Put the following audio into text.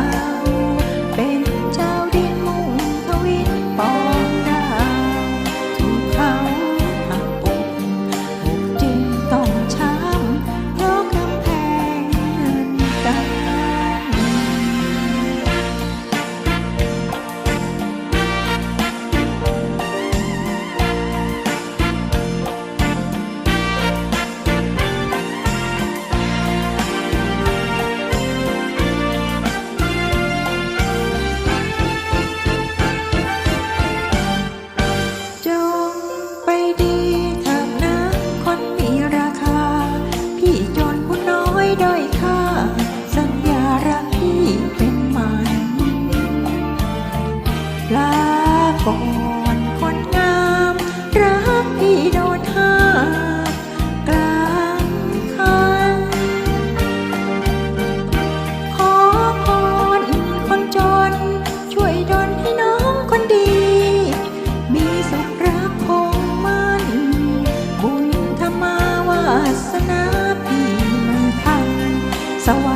나 ลาก่อนคนงาม รักพี่โดนห้ากลางคัน ขอพรคนจน ช่วยดนให้น้องคนดี มีสุขรักคงมั่น บุญธรรมาวาสนาพี่มันพันสวรรค์